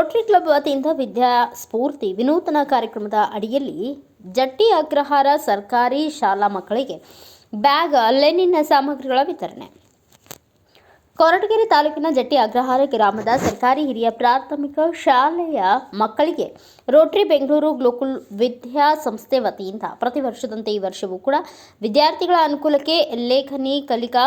Rotary club ವತಿಯಿಂದ ವಿದ್ಯಾ ಸ್ಫೂರ್ತಿ ವಿನೂತನ ಕಾರ್ಯಕ್ರಮದ ಅಡಿಯಲ್ಲಿ ಜಟ್ಟಿ ಅಗ್ರಹಾರ ಸರ್ಕಾರಿ ಶಾಲಾ ಮಕ್ಕಳಿಗೆ ಬ್ಯಾಗ್ ಲೆನಿನ ಸಾಮಗ್ರಿಗಳ ವಿತರಣೆ. ಕೊರಟಗೆರೆ ತಾಲೂಕಿನ ಜಟ್ಟಿ ಅಗ್ರಹಾರ ಗ್ರಾಮದ ಸರ್ಕಾರಿ ಹಿರಿಯ ಪ್ರಾಥಮಿಕ ಶಾಲೆಯ ಮಕ್ಕಳಿಗೆ ರೋಟರಿ ಬೆಂಗಳೂರು ಗ್ಲೋಕುಲ್ ವಿದ್ಯಾ ಸಂಸ್ಥೆ ವತಿಯಿಂದ ಪ್ರತಿ ವರ್ಷದಂತೆ ಈ ವರ್ಷವೂ ಕೂಡ ವಿದ್ಯಾರ್ಥಿಗಳ ಅನುಕೂಲಕ್ಕೆ ಲೇಖನಿ, ಕಲಿಕಾ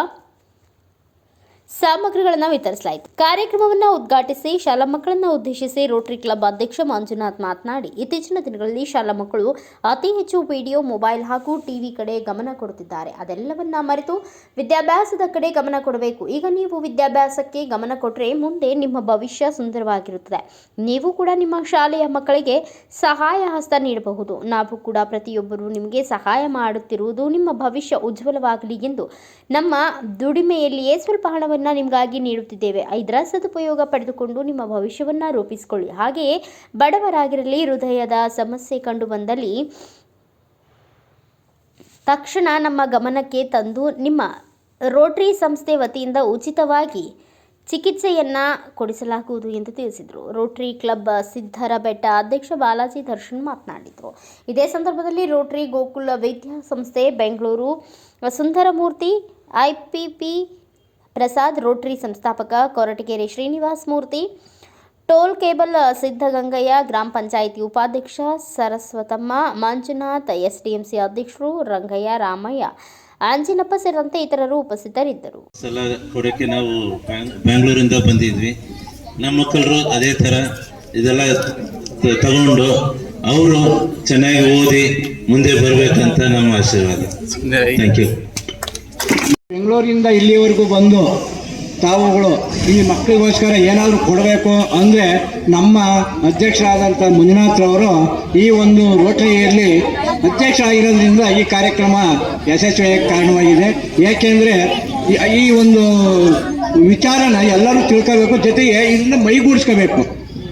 ಸಾಮಗ್ರಿಗಳನ್ನು ವಿತರಿಸಲಾಯಿತು. ಕಾರ್ಯಕ್ರಮವನ್ನು ಉದ್ಘಾಟಿಸಿ ಶಾಲಾ ಮಕ್ಕಳನ್ನು ಉದ್ದೇಶಿಸಿ ರೋಟರಿ ಕ್ಲಬ್ ಅಧ್ಯಕ್ಷ ಮಂಜುನಾಥ್ ಮಾತನಾಡಿ, ಇತ್ತೀಚಿನ ದಿನಗಳಲ್ಲಿ ಶಾಲಾ ಮಕ್ಕಳು ಅತಿ ಹೆಚ್ಚು ವಿಡಿಯೋ, ಮೊಬೈಲ್ ಹಾಗೂ ಟಿವಿ ಕಡೆ ಗಮನ ಕೊಡುತ್ತಿದ್ದಾರೆ. ಅದೆಲ್ಲವನ್ನ ಮರೆತು ವಿದ್ಯಾಭ್ಯಾಸದ ಕಡೆ ಗಮನ ಕೊಡಬೇಕು. ಈಗ ನೀವು ವಿದ್ಯಾಭ್ಯಾಸಕ್ಕೆ ಗಮನ ಕೊಟ್ಟರೆ ಮುಂದೆ ನಿಮ್ಮ ಭವಿಷ್ಯ ಸುಂದರವಾಗಿರುತ್ತದೆ. ನೀವು ಕೂಡ ನಿಮ್ಮ ಶಾಲೆಯ ಮಕ್ಕಳಿಗೆ ಸಹಾಯ ಹಸ್ತ ನೀಡಬಹುದು. ನಾವು ಕೂಡ ಪ್ರತಿಯೊಬ್ಬರು ನಿಮಗೆ ಸಹಾಯ ಮಾಡುತ್ತಿರುವುದು ನಿಮ್ಮ ಭವಿಷ್ಯ ಉಜ್ವಲವಾಗಲಿ ಎಂದು ನಮ್ಮ ದುಡಿಮೆಯಲ್ಲಿಯೇ ಸ್ವಲ್ಪ ಹಣವನ್ನು ನಿಮಗಾಗಿ ನೀಡುತ್ತಿದ್ದೇವೆ. ಇದರ ಸದುಪಯೋಗ ಪಡೆದುಕೊಂಡು ನಿಮ್ಮ ಭವಿಷ್ಯವನ್ನು ರೂಪಿಸಿಕೊಳ್ಳಿ. ಹಾಗೆಯೇ ಬಡವರಾಗಿರಲಿ, ಹೃದಯದ ಸಮಸ್ಯೆ ಕಂಡು ಬಂದಲ್ಲಿ ತಕ್ಷಣ ನಮ್ಮ ಗಮನಕ್ಕೆ ತಂದು ನಿಮ್ಮ ರೋಟರಿ ಸಂಸ್ಥೆ ವತಿಯಿಂದ ಉಚಿತವಾಗಿ ಚಿಕಿತ್ಸೆಯನ್ನು ಕೊಡಿಸಲಾಗುವುದು ಎಂದು ತಿಳಿಸಿದರು. ರೋಟರಿ ಕ್ಲಬ್ ಸಿದ್ಧರ ಬೆಟ್ಟ ಅಧ್ಯಕ್ಷ ಬಾಲಾಜಿ ದರ್ಶನ್ ಮಾತನಾಡಿದರು. ಇದೇ ಸಂದರ್ಭದಲ್ಲಿ ರೋಟರಿ ಗೋಕುಲ ವಿದ್ಯಾಸಂಸ್ಥೆ ಬೆಂಗಳೂರು, ಸುಂದರಮೂರ್ತಿ ಐಪಿಪಿ ಪ್ರಸಾದ್ ರೋಟರಿ ಸಂಸ್ಥಾಪಕ ಕೊರಟಗೆರೆ ಶ್ರೀನಿವಾಸ್ ಮೂರ್ತಿ ಟೋಲ್ ಕೇಬಲ್ ಸಿದ್ಧಗಂಗಯ್ಯ ಗ್ರಾಮ ಪಂಚಾಯಿತಿ ಉಪಾಧ್ಯಕ್ಷ ಸರಸ್ವತಮ್ಮ ಮಂಜುನಾಥ್ ಎಸ್ಡಿಎಂಸಿ ಅಧ್ಯಕ್ಷರು ರಂಗಯ್ಯ ರಾಮಯ್ಯ ಆಂಜಿನಪ್ಪ ಸೇರಿದಂತೆ ಇತರರು ಉಪಸ್ಥಿತರಿದ್ದರು. ಸಲ ಕೊಡೋಕ್ಕೆ ನಾವು ಬ್ಯಾಂಗ್ಳೂರಿಂದ ಬಂದಿದ್ವಿ. ನಮ್ಮ ಮಕ್ಕಳು ಅದೇ ಥರ ಇದೆಲ್ಲ ತಗೊಂಡು ಅವರು ಚೆನ್ನಾಗಿ ಓದಿ ಮುಂದೆ ಬರಬೇಕಂತ ನಮ್ಮ ಆಶೀರ್ವಾದ. ಥ್ಯಾಂಕ್ ಯು ಬೆಂಗಳೂರಿಂದ ಇಲ್ಲಿವರೆಗೂ ಬಂದು ತಾವುಗಳು ಈ ಮಕ್ಕಳಿಗೋಸ್ಕರ ಏನಾದರೂ ಕೊಡಬೇಕು ಅಂದರೆ ನಮ್ಮ ಅಧ್ಯಕ್ಷರಾದಂಥ ಮಂಜುನಾಥ್ರವರು ಈ ಒಂದು ರೋಟರಿಯಲ್ಲಿ ಅಧ್ಯಕ್ಷರಾಗಿರೋದ್ರಿಂದ ಈ ಕಾರ್ಯಕ್ರಮ ಯಶಸ್ವಿಯಾಗಿ ಕಾರಣವಾಗಿದೆ. ಏಕೆಂದರೆ ಈ ಒಂದು ವಿಚಾರನ ಎಲ್ಲರೂ ತಿಳ್ಕೋಬೇಕು, ಜೊತೆಗೆ ಇದನ್ನ ಮೈಗೂಡಿಸ್ಕೋಬೇಕು.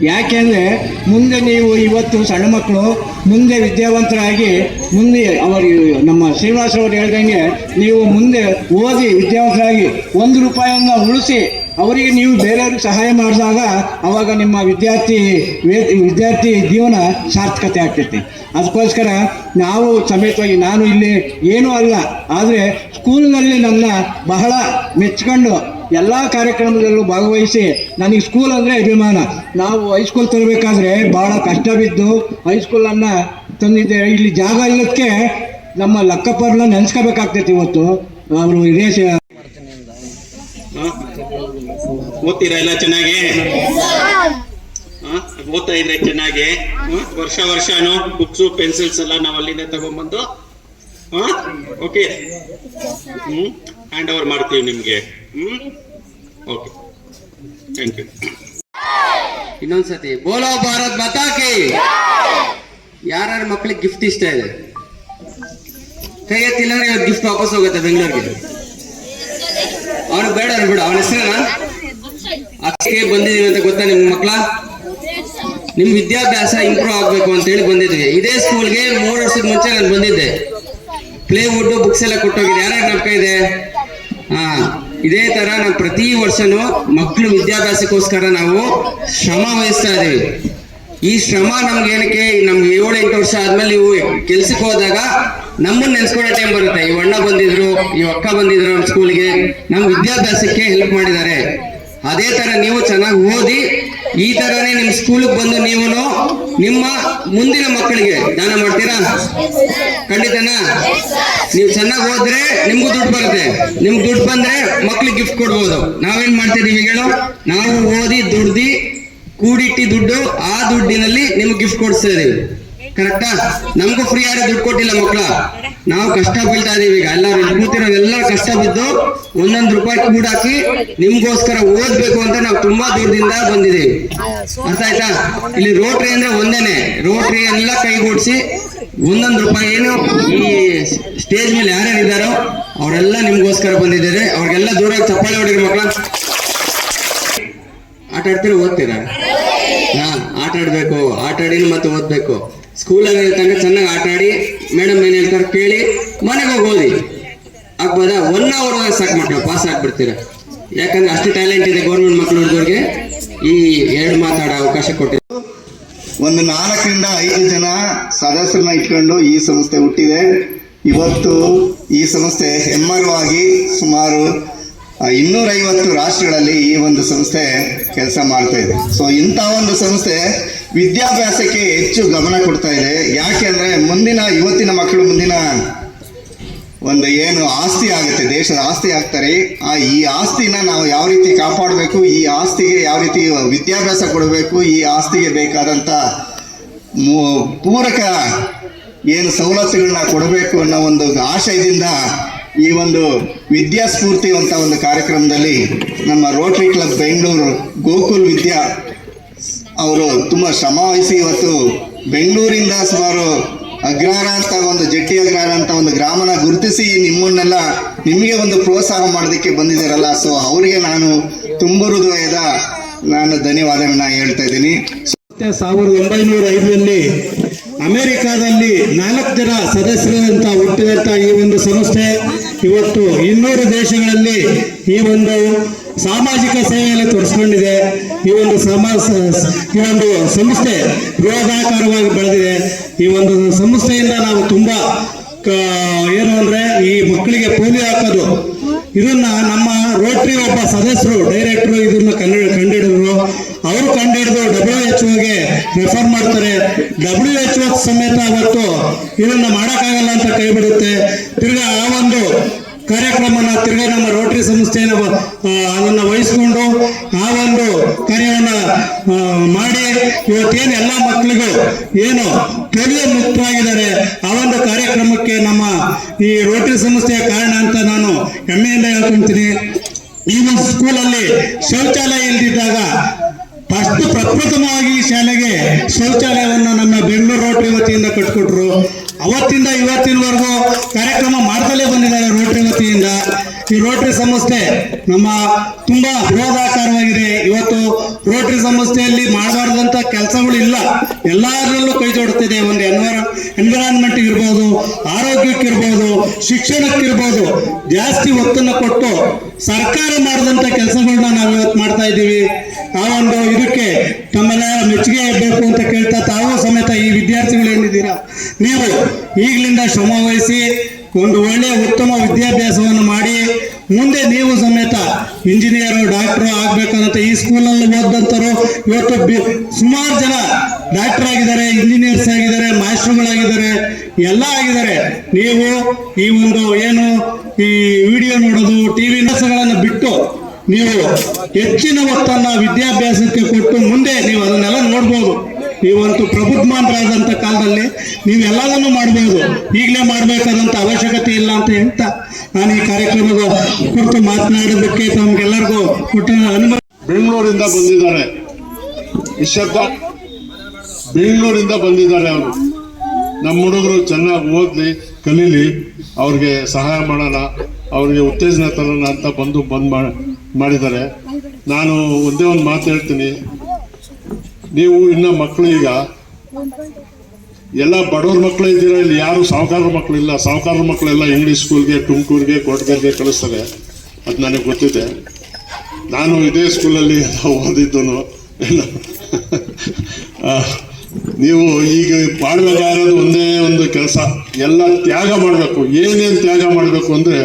ಯಾಕೆಂದರೆ ಮುಂದೆ ನೀವು ಇವತ್ತು ಸಣ್ಣ ಮಕ್ಕಳು, ಮುಂದೆ ವಿದ್ಯಾವಂತರಾಗಿ, ಮುಂದೆ ಅವರು ನಮ್ಮ ಶ್ರೀನಿವಾಸರವರು ಹೇಳ್ದಂಗೆ ನೀವು ಮುಂದೆ ಓದಿ ವಿದ್ಯಾವಂತರಾಗಿ ಒಂದು ರೂಪಾಯಿಯನ್ನು ಉಳಿಸಿ, ಅವರಿಗೆ ನೀವು ಬೇರೆಯವ್ರಿಗೆ ಸಹಾಯ ಮಾಡಿದಾಗ ಅವಾಗ ನಿಮ್ಮ ವಿದ್ಯಾರ್ಥಿ ವಿದ್ಯಾರ್ಥಿ ಜೀವನ ಸಾರ್ಥಕತೆ ಆಗ್ತೈತಿ. ಅದಕ್ಕೋಸ್ಕರ ನಾವು ಸಮೇತವಾಗಿ ನಾನು ಇಲ್ಲಿ ಏನೂ ಅಲ್ಲ, ಆದರೆ ಸ್ಕೂಲ್ನಲ್ಲಿ ನನ್ನ ಬಹಳ ಮೆಚ್ಕೊಂಡು ಎಲ್ಲ ಕಾರ್ಯಕ್ರಮದಲ್ಲೂ ಭಾಗವಹಿಸಿ, ನನಗೆ ಸ್ಕೂಲ್ ಅಂದರೆ ಅಭಿಮಾನ. ನಾವು ಹೈಸ್ಕೂಲ್ ತರಬೇಕಾದ್ರೆ ಭಾಳ ಕಷ್ಟ ಬಿದ್ದು ಹೈಸ್ಕೂಲನ್ನು ತಂದಿದ್ದೆ. ಇಲ್ಲಿ ಜಾಗ ಇಲ್ಲದಕ್ಕೆ ನಮ್ಮ ಲಕ್ಕಪ್ಪರನ್ನ ನೆನೆಸ್ಕೋಬೇಕಾಗ್ತೈತಿ ಇವತ್ತು. ಅವರು ಇದೇ ಓದ್ತೀರಾ ಎಲ್ಲ ಚೆನ್ನಾಗಿ? ಓದ್ತಾ ಇದ್ರೆ ಚೆನ್ನಾಗಿ. ವರ್ಷ ವರ್ಷನೂ ಬುಕ್ಸು ಪೆನ್ಸಿಲ್ಸ್ ಎಲ್ಲ ನಾವು ಅಲ್ಲಿಂದ ತಗೊಂಡ್ಬಂದು ಓಕೆ ಹ್ಮ್? ಹ್ಯಾಂಡ್ ಓವರ್ ಮಾಡ್ತೀವಿ ನಿಮಗೆ. ಹ್ಮ್? ಓಕೆ ಥ್ಯಾಂಕ್ ಯು ಇನ್ನೊಂದ್ಸತಿ, ಬೋಲೋ ಭಾರತ್ ಬತಾಕಿ ಯಾರ್ಯಾರ ಮಕ್ಳಿಗೆ ಗಿಫ್ಟ್ ಇಷ್ಟ ಇದೆ? ಕೈ ಎತ್ತಿಲ್ಲ ಇವತ್ತು ಗಿಫ್ಟ್ ವಾಪಸ್ ಹೋಗುತ್ತೆ ಬೆಂಗಳೂರಿಗೆ. ಅವನು ಬೇಡ ಬಿಡ ಅವನ ಹೆಸರೇನ? ಅಕ್ಕಿಗೆ ಬಂದಿದೀವಿ ಅಂತ ಗೊತ್ತಾ ನಿಮ್ಮ ಮಕ್ಕಳ ನಿಮ್ ವಿದ್ಯಾಭ್ಯಾಸ ಇಂಪ್ರೂವ್ ಆಗ್ಬೇಕು ಅಂತ ಹೇಳಿ ಬಂದಿದ್ವಿ. ಇದೇ ಸ್ಕೂಲ್ಗೆ ಮೂರು ವರ್ಷದ ಮುಂಚೆ ನಾನು ಬಂದಿದ್ದೆ. ಪ್ಲೇ ವುಡ್ ಬುಕ್ಸ್ ಎಲ್ಲ ಕೊಟ್ಟೋಗಿದೆ. ಯಾರ ನಮ್ಕ ಇದೆ? ಹಾ, ಇದೇ ತರ ನಾವು ಪ್ರತಿ ವರ್ಷನೂ ಮಕ್ಕಳು ವಿದ್ಯಾಭ್ಯಾಸಕ್ಕೋಸ್ಕರ ನಾವು ಶ್ರಮ ವಹಿಸ್ತಾ ಇದೀವಿ. ಈ ಶ್ರಮ ನಮ್ಗೆ ಏನಕ್ಕೆ? ನಮ್ಗೆ ಏಳು ಎಂಟು ವರ್ಷ ಆದ್ಮೇಲೆ ನೀವು ಕೆಲ್ಸಕ್ಕೆ ಹೋದಾಗ ನಮ್ಮನ್ನ ನೆನ್ಸ್ಕೊಳ್ಳೋ ಟೈಮ್ ಬರುತ್ತೆ. ಈ ಅಣ್ಣ ಬಂದಿದ್ರು ಈ ಅಕ್ಕ ಬಂದಿದ್ರು ನಮ್ಮ ಸ್ಕೂಲ್ಗೆ ನಮ್ಮ ವಿದ್ಯಾಭ್ಯಾಸಕ್ಕೆ ಹೆಲ್ಪ್ ಮಾಡಿದ್ದಾರೆ. ಅದೇ ತರ ನೀವು ಚೆನ್ನಾಗಿ ಓದಿ ಈ ತರನೇ ನಿಮ್ ಸ್ಕೂಲ್ಗೆ ಬಂದು ನೀವು ನಿಮ್ಮ ಮುಂದಿನ ಮಕ್ಕಳಿಗೆ ದಾನ ಮಾಡ್ತೀರಾ? ಖಂಡಿತನಾ? ನೀವು ಚೆನ್ನಾಗಿ ಹೋದ್ರೆ ನಿಮ್ಗೂ ದುಡ್ಡು ಬರುತ್ತೆ. ನಿಮ್ಗೆ ದುಡ್ಡು ಬಂದ್ರೆ ಮಕ್ಳಿಗೆ ಗಿಫ್ಟ್ ಕೊಡ್ಬೋದು. ನಾವೇನ್ ಮಾಡ್ತಿದೀವಿ ಹೇಳು? ನಾವು ಓದಿ ದುಡ್ದಿ, ಕೂಡಿಟ್ಟಿ ದುಡ್ಡು ಆ ದುಡ್ಡಿನಲ್ಲಿ ನಿಮ್ಗೆ ಗಿಫ್ಟ್ ಕೊಡ್ಸ್ತಾ ಕರೆಕ್ಟಾ? ನಮಗೂ ಫ್ರೀ ಆಗಿ ದುಡ್ಡು ಕೊಟ್ಟಿಲ್ಲ ಮಕ್ಕಳ ನಾವು ಕಷ್ಟ ಬೀಳ್ತಾ ಇದೀವಿ ಈಗ. ಎಲ್ಲರೂ ಕೂತಿರೋದೆಲ್ಲ ಕಷ್ಟ ಬಿದ್ದು ಒಂದೊಂದು ರೂಪಾಯಿ ಕೂಡಾಕಿ ನಿಮ್ಗೋಸ್ಕರ ಓದ್ಬೇಕು ಅಂತ ನಾವು ತುಂಬಾ ದೂರದಿಂದ ಬಂದಿದ್ದೀವಿ. ಅರ್ಥ ಆಯ್ತಾ? ಇಲ್ಲಿ ರೋಟ್ರಿ ಅಂದ್ರೆ ಒಂದೇನೆ. ರೋಟ್ರಿ ಎಲ್ಲ ಕೈಗೂಡಿಸಿ ಒಂದೊಂದು ರೂಪಾಯಿ ಏನು ಈ ಸ್ಟೇಜ್ ಮೇಲೆ ಯಾರ್ಯಾರು ಇದ್ದಾರೋ ಅವರೆಲ್ಲ ನಿಮ್ಗೋಸ್ಕರ ಬಂದಿದ್ದಾರೆ. ಅವ್ರಿಗೆಲ್ಲ ದೂರ ಚಪ್ಪಾಳೆ ಹೊಡಿರಿ ಮಕ್ಕಳ ಆಟ ಆಡ್ತೀರಿ ಓದ್ತೀರಾ? ಆಟ ಆಡ್ಬೇಕು, ಆಟ ಆಡಿ ಮತ್ತೆ ಓದ್ಬೇಕು. ಸ್ಕೂಲಲ್ಲಿ ತನಕ ಚೆನ್ನಾಗಿ ಆಟ ಆಡಿ ಮೇಡಮ್ ಏನ್ ಹೇಳ್ತಾರೆ ಕೇಳಿ, ಮನೆಗೆ ಹೋಗಿ ಓದಿ. ಆಗ್ಬೋದಾ? ಒನ್ ಅವರ್ ಸಾಕು ಮಕ್ಕಳು ಪಾಸ್ ಆಗ್ಬಿಡ್ತೀರಾ? ಯಾಕಂದ್ರೆ ಅಷ್ಟು ಟ್ಯಾಲೆಂಟ್ ಇದೆ ಗೌರ್ಮೆಂಟ್ ಮಕ್ಕಳು ಹುಡುಗರಿಗೆ. ಈ ಎರಡು ಮಾತಾಡೋ ಅವಕಾಶ ಕೊಟ್ಟಿದ್ದು ಒಂದು ನಾಲ್ಕರಿಂದ ಐದು ಜನ ಸದಸ್ಯರನ್ನ ಇಟ್ಕೊಂಡು ಈ ಸಂಸ್ಥೆ ಹುಟ್ಟಿದೆ. ಇವತ್ತು ಈ ಸಂಸ್ಥೆ ಹೆಮ್ಮರವಾಗಿ ಸುಮಾರು ಇನ್ನೂರೈವತ್ತು ರಾಷ್ಟ್ರಗಳಲ್ಲಿ ಈ ಒಂದು ಸಂಸ್ಥೆ ಕೆಲಸ ಮಾಡ್ತಾ ಇದೆ. ಸೊ ಇಂಥ ಒಂದು ಸಂಸ್ಥೆ ವಿದ್ಯಾಭ್ಯಾಸಕ್ಕೆ ಹೆಚ್ಚು ಗಮನ ಕೊಡ್ತಾ ಇದೆ. ಯಾಕೆ ಅಂದ್ರೆ ಮುಂದಿನ, ಇವತ್ತಿನ ಮಕ್ಕಳು ಮುಂದಿನ ಒಂದು ಏನು ಆಸ್ತಿ ಆಗುತ್ತೆ, ದೇಶದ ಆಸ್ತಿ ಆಗ್ತಾರೆ. ಆ, ಈ ಆಸ್ತಿನ ನಾವು ಯಾವ ರೀತಿ ಕಾಪಾಡಬೇಕು, ಈ ಆಸ್ತಿಗೆ ಯಾವ ರೀತಿ ವಿದ್ಯಾಭ್ಯಾಸ ಕೊಡಬೇಕು, ಈ ಆಸ್ತಿಗೆ ಬೇಕಾದಂಥ ಮೂ- ಪೂರಕ ಏನು ಸವಲತ್ತುಗಳನ್ನ ಕೊಡಬೇಕು ಅನ್ನೋ ಒಂದು ಆಶಯದಿಂದ ಈ ಒಂದು ವಿದ್ಯಾಸ್ಫೂರ್ತಿ ಅಂತ ಒಂದು ಕಾರ್ಯಕ್ರಮದಲ್ಲಿ ನಮ್ಮ ರೋಟರಿ ಕ್ಲಬ್ ಬೆಂಗಳೂರು ಗೋಕುಲ್ ವಿದ್ಯಾ ಅವರು ತುಂಬ ಶ್ರಮ ವಹಿಸಿ ಇವತ್ತು ಬೆಂಗಳೂರಿಂದ ಸುಮಾರು ಅಗ್ರಹಾರ ಅಂತ ಒಂದು ಜಟ್ಟಿ ಅಗ್ರಹಾರ ಅಂತ ಒಂದು ಗ್ರಾಮನ ಗುರುತಿಸಿ ನಿಮ್ಮನ್ನೆಲ್ಲ ನಿಮಗೆ ಒಂದು ಪ್ರೋತ್ಸಾಹ ಮಾಡೋದಕ್ಕೆ ಬಂದಿದ್ದಾರಲ್ಲ. ಸೊ ಅವರಿಗೆ ನಾನು ತುಂಬ ಹೃದಯದ ನಾನು ಧನ್ಯವಾದಗಳನ್ನ ಹೇಳ್ತಾ ಇದ್ದೀನಿ. ಸಾವಿರದ ಒಂಬೈನೂರ ಐದರಲ್ಲಿ ಅಮೆರಿಕಾದಲ್ಲಿ ನಾಲ್ಕು ಜನ ಸದಸ್ಯರಂತ ಹುಟ್ಟಿದಂಥ ಈ ಒಂದು ಸಂಸ್ಥೆ ಇವತ್ತು ಇನ್ನೂರು ದೇಶಗಳಲ್ಲಿ ಈ ಒಂದು ಸಾಮಾಜಿಕ ಸೇವೆಯಲ್ಲಿ ತೊಡಸ್ಕೊಂಡಿದೆ ಈ ಒಂದು ಸಮಾಜ ಈ ಒಂದು ಸಂಸ್ಥೆ ಬೃಹದಾಕಾರವಾಗಿ ಬೆಳೆದಿದೆ. ಈ ಒಂದು ಸಂಸ್ಥೆಯಿಂದ ನಾವು ತುಂಬ ಏನು ಅಂದ್ರೆ ಈ ಮಕ್ಕಳಿಗೆ ಪೋಲಿಯೋ ಹಾಕೋದು. ಇದನ್ನ ನಮ್ಮ ರೋಟರಿ ಒಬ್ಬ ಸದಸ್ಯರು, ಡೈರೆಕ್ಟ್ರು ಇದನ್ನ ಕಂಡು ಕಂಡಿಡಿದ್ರು ಅವರು ಕಂಡಿಡಿದು ಡಬ್ಲ್ಯೂ ಎಚ್ಗೆ ರೆಫರ್ ಮಾಡ್ತಾರೆ. ಡಬ್ಲ್ಯೂ ಎಚ್ ಓ ಸಮೇತ ಅವತ್ತು ಇದನ್ನ ಮಾಡೋಕ್ಕಾಗಲ್ಲ ಅಂತ ಕೈ ಬಿಡುತ್ತೆ. ತಿರ್ಗಾ ಆ ಒಂದು ಕಾರ್ಯಕ್ರಮನ ತಿರ್ಗಾ ನಮ್ಮ ರೋಟರಿ ಸಂಸ್ಥೆಯನ್ನು ಅದನ್ನು ವಹಿಸ್ಕೊಂಡು ಆ ಒಂದು ಕಾರ್ಯವನ್ನ ಮಾಡಿ ಇವತ್ತೇನು ಎಲ್ಲ ಮಕ್ಕಳಿಗೂ ಏನು ಪೋಲಿಯೋ ಮುಕ್ತವಾಗಿದ್ದಾರೆ, ಆ ಒಂದು ಕಾರ್ಯಕ್ರಮಕ್ಕೆ ನಮ್ಮ ಈ ರೋಟರಿ ಸಂಸ್ಥೆಯ ಕಾರಣ ಅಂತ ನಾನು ಹೆಮ್ಮೆಯಿಂದ ಹೇಳ್ಕೊಂತೀನಿ ಈ ಒಂದು ಸ್ಕೂಲಲ್ಲಿ ಶೌಚಾಲಯ ಇಲ್ದಿದ್ದಾಗ ಫಸ್ಟ್ ಪ್ರಪ್ರಥಮವಾಗಿ ಈ ಶಾಲೆಗೆ ಶೌಚಾಲಯವನ್ನು ನಮ್ಮ ಬೆಂಗಳೂರು ರೋಟರಿ ವತಿಯಿಂದ ಕಟ್ಕೊಟ್ರು. ಅವತ್ತಿಂದ ಇವತ್ತಿನವರೆಗೂ ಕಾರ್ಯಕ್ರಮ ಮಾಡ್ತಲೇ ಬಂದಿದ್ದಾರೆ ರೋಟರಿ ವತಿಯಿಂದ. ಈ ರೋಟರಿ ಸಂಸ್ಥೆ ನಮ್ಮ ತುಂಬಾ ಬೃಹದಾಕಾರವಾಗಿದೆ ಇವತ್ತು ರೋಟರಿ ಸಂಸ್ಥೆಯಲ್ಲಿ ಮಾಡಬಾರ್ದಂಥ ಕೆಲಸಗಳು ಇಲ್ಲ. ಎಲ್ಲದರಲ್ಲೂ ಕೈ ಜೋಡುತ್ತಿದೆ ಒಂದು ಎನ್ವರ ಎನ್ವಿರಾನ್ಮೆಂಟ್ ಇರ್ಬೋದು, ಆರೋಗ್ಯಕ್ಕಿರ್ಬೋದು, ಶಿಕ್ಷಣಕ್ಕಿರ್ಬೋದು ಜಾಸ್ತಿ ಒತ್ತನ್ನು ಕೊಟ್ಟು ಸರ್ಕಾರ ಮಾಡಿದಂಥ ಕೆಲಸಗಳನ್ನ ನಾವು ಇವತ್ತು ಮಾಡ್ತಾ ಇದ್ದೀವಿ. ಆ ಒಂದು ತಮ್ಮೆಲ್ಲ ಮೆಚ್ಚುಗೆ ಇರಬೇಕು ಅಂತ ಕೇಳ್ತಾ ತಾವು ಸಮೇತ ಈ ವಿದ್ಯಾರ್ಥಿಗಳು ಏನಿದ್ದೀರಾ ನೀವು ಈಗಲಿಂದ ಶ್ರಮ ವಹಿಸಿ ಒಂದು ಒಳ್ಳೆಯ ಉತ್ತಮ ವಿದ್ಯಾಭ್ಯಾಸವನ್ನು ಮಾಡಿ, ಮುಂದೆ ನೀವು ಸಮೇತ ಇಂಜಿನಿಯರು, ಡಾಕ್ಟ್ರು ಆಗ್ಬೇಕಂತ ಈ ಸ್ಕೂಲಲ್ಲಿ ಓದಂಥರು ಇವತ್ತು ಬಿ- ಸುಮಾರು ಜನ ಡಾಕ್ಟರ್ ಆಗಿದ್ದಾರೆ, ಇಂಜಿನಿಯರ್ಸ್ ಆಗಿದ್ದಾರೆ, ಮಾಸ್ಟರ್ಗಳಾಗಿದ್ದಾರೆ, ಎಲ್ಲ ಆಗಿದ್ದಾರೆ. ನೀವು ಈ ಒಂದು ಏನು ಈ ವಿಡಿಯೋ ನೋಡೋದು, ಟಿವಿ ನಸಗಳನ್ನು ಬಿಟ್ಟು ನೀವು ಹೆಚ್ಚಿನ ಒತ್ತನ್ನ ವಿದ್ಯಾಭ್ಯಾಸಕ್ಕೆ ಕೊಟ್ಟು ಮುಂದೆ ನೀವು ಅದನ್ನೆಲ್ಲ ನೋಡ್ಬೋದು. ನೀವಂತೂ ಪ್ರಬುದ್ಧಮಾನರಾದಂಥ ಕಾಲದಲ್ಲಿ ನೀವು ಎಲ್ಲದನ್ನು ಮಾಡಬಹುದು ಈಗಲೇ ಮಾಡಬೇಕಾದಂತ ಅವಶ್ಯಕತೆ ಇಲ್ಲ ಅಂತ ಹೇಳ್ತಾ ನಾನು ಈ ಕಾರ್ಯಕ್ರಮದ ಕುರಿತು ಮಾತನಾಡೋದಕ್ಕೆ ತಮಗೆಲ್ಲರಿಗೂ ಕೊಟ್ಟ ಅನುಮತಿ ಬೆಂಗಳೂರಿಂದ ಬಂದಿದ್ದಾರೆ. ಇಷ್ಟಕ್ಕ ಬೆಂಗಳೂರಿಂದ ಬಂದಿದ್ದಾರೆ ಅವರು. ನಮ್ಮ ಹುಡುಗರು ಚೆನ್ನಾಗಿ ಓದ್ಲಿ, ಕಲೀಲಿ, ಅವ್ರಿಗೆ ಸಹಾಯ ಮಾಡೋಣ, ಅವ್ರಿಗೆ ಉತ್ತೇಜನ ತರೋಣ ಅಂತ ಬಂದು ಬಂದ್ ಮಾ- ಮಾಡಿದ್ದಾರೆ. ನಾನು ಒಂದೇ ಒಂದು ಮಾತು ಹೇಳ್ತೀನಿ. ನೀವು ಇನ್ನ ಮಕ್ಕಳು ಈಗ ಎಲ್ಲ ಬಡವ್ರ ಮಕ್ಕಳು ಇದ್ದೀರಾ ಇಲ್ಲಿ? ಯಾರು ಸಾಹುಕಾರ ಮಕ್ಕಳು ಇಲ್ಲ. ಸಾಹುಕಾರ ಮಕ್ಕಳೆಲ್ಲ ಇಂಗ್ಲೀಷ್ ಸ್ಕೂಲ್ಗೆ ತುಮಕೂರಿಗೆ ಕೊಟ್ಟಗರ್ಗೆ ಕಳಿಸ್ತಾರೆ. ಅದು ನನಗೆ ಗೊತ್ತಿದೆ. ನಾನು ಇದೇ ಸ್ಕೂಲಲ್ಲಿ ಆ, ನೀವು ಈಗ ಮಾಡಬೇಕಾಗಿರೋದು ಒಂದೇ ಒಂದು ಕೆಲಸ ಎಲ್ಲ ತ್ಯಾಗ ಮಾಡಬೇಕು. ಏನೇನು ತ್ಯಾಗ ಮಾಡಬೇಕು ಅಂದರೆ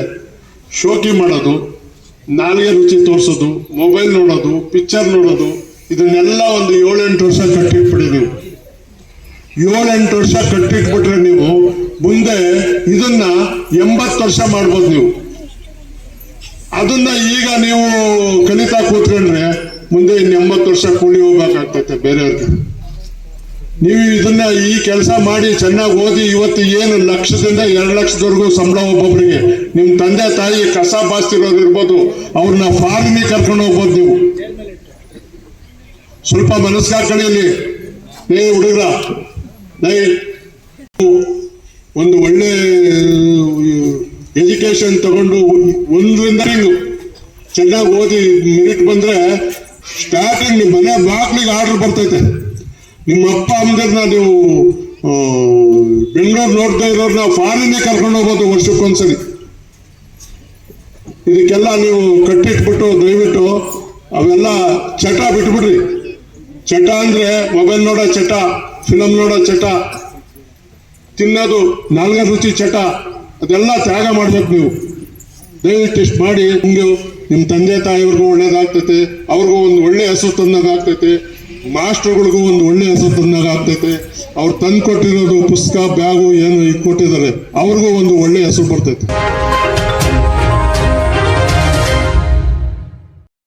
ಶೋಕಿ ಮಾಡೋದು. ನಾಲ್ಗೆ ರುಚಿ ತೋರಿಸೋದು ಮೊಬೈಲ್ ನೋಡೋದು ಪಿಕ್ಚರ್ ನೋಡೋದು, ಇದನ್ನೆಲ್ಲ ಒಂದು ಏಳೆಂಟು ವರ್ಷ ಕಟ್ಟಿಟ್ಬಿಡಿ ನೀವು. ಏಳೆಂಟು ವರ್ಷ ಕಟ್ಟಿಟ್ಬಿಟ್ರೆ ನೀವು ಮುಂದೆ ಇದನ್ನ ಎಂಬತ್ತು ವರ್ಷ ಮಾಡ್ಬೋದು ನೀವು. ಅದನ್ನ ಈಗ ನೀವು ಕಲಿತಾ ಕೂತ್ಕೊಂಡ್ರೆ ಮುಂದೆ ಇನ್ನು ಎಂಬತ್ತು ವರ್ಷ ಕೂಲಿ ಹೋಗ್ಬೇಕಾಗ್ತೈತೆ ಬೇರೆಯವ್ರಿಗೆ. ನೀವು ಇದನ್ನ ಈ ಕೆಲಸ ಮಾಡಿ ಚೆನ್ನಾಗಿ ಓದಿ ಇವತ್ತು ಏನು ಲಕ್ಷದಿಂದ ಎರಡು ಲಕ್ಷದವರೆಗೂ ಸಂಬಳ ಒಬ್ಬೊಬ್ಬರಿಗೆ ನಿಮ್ಮ ತಂದೆ ತಾಯಿ ಕಸ ಬಾಸ್ತಿರೋರು ಇರ್ಬೋದು ಅವ್ರನ್ನ ಫಾರ್ಮಿಗೆ ಕರ್ಕೊಂಡು ಹೋಗ್ಬೋದು ನೀವು. ಸ್ವಲ್ಪ ಮನಸ್ಸಾಕಣೆ ಇಲ್ಲಿ ಏ, ಹುಡುಗ್ರ ನೈ ಒಂದು ಒಳ್ಳೆ ಎಜುಕೇಶನ್ ತಗೊಂಡು ಒಂದರಿಂದ ಚೆನ್ನಾಗಿ ಓದಿ ಮಿನಿಟ್ ಬಂದ್ರೆ ಸ್ಟಾರ್ಟಿಂಗ್ ಮನೆ ಬಾಕ್ಲಿಗೆ ಆರ್ಡರ್ ಬರ್ತೈತೆ. ನಿಮ್ಮ ಅಪ್ಪ ಅಮ್ಮದಿರ್ನ ನೀವು ಬೆಂಗಳೂರು ನೋಡ್ತಾ ಇರೋರ್ನ ಫಾರಿನ್ನೇ ಕರ್ಕೊಂಡು ಹೋಗ್ಬೋದು ವರ್ಷಕ್ಕೊಂದ್ಸರಿ. ಇದಕ್ಕೆಲ್ಲ ನೀವು ಕಟ್ಟಿಟ್ಬಿಟ್ಟು, ದಯವಿಟ್ಟು ಅವೆಲ್ಲ ಚಟ ಬಿಟ್ಬಿಡ್ರಿ. ಚಟ ಅಂದ್ರೆ ಮೊಬೈಲ್ ನೋಡೋ ಚಟ ಫಿಲಮ್ ನೋಡೋ ಚಟ, ತಿನ್ನೋದು ನಾಲ್ಗ ರುಚಿ ಚಟ, ಅದೆಲ್ಲ ತ್ಯಾಗ ಮಾಡ್ಬೇಕು ನೀವು. ದಯವಿಟ್ಟು ಇಷ್ಟು ಮಾಡಿ ನಿಮ್ಮ ತಂದೆ ತಾಯಿಯವ್ರಿಗೂ ಒಳ್ಳೇದಾಗ್ತೈತೆ, ಅವ್ರಿಗೂ ಒಂದು ಒಳ್ಳೆ ಹೆಸರು ತಂದಾಗ್ತೈತೆ. ಮಾಸ್ಟರ್ಗಳಿಗೂ ಒಂದು ಒಳ್ಳೆ ಹೆಸರು ಆಗ್ತೈತೆ. ಅವ್ರು ತಂದು ಕೊಟ್ಟಿರೋದು ಪುಸ್ತಕ, ಬ್ಯಾಗು, ಏನು ಕೊಟ್ಟಿದ್ದಾರೆ. ಅವ್ರಿಗೂ ಒಂದು ಒಳ್ಳೆ ಹೆಸರು ಬರ್ತೈತೆ.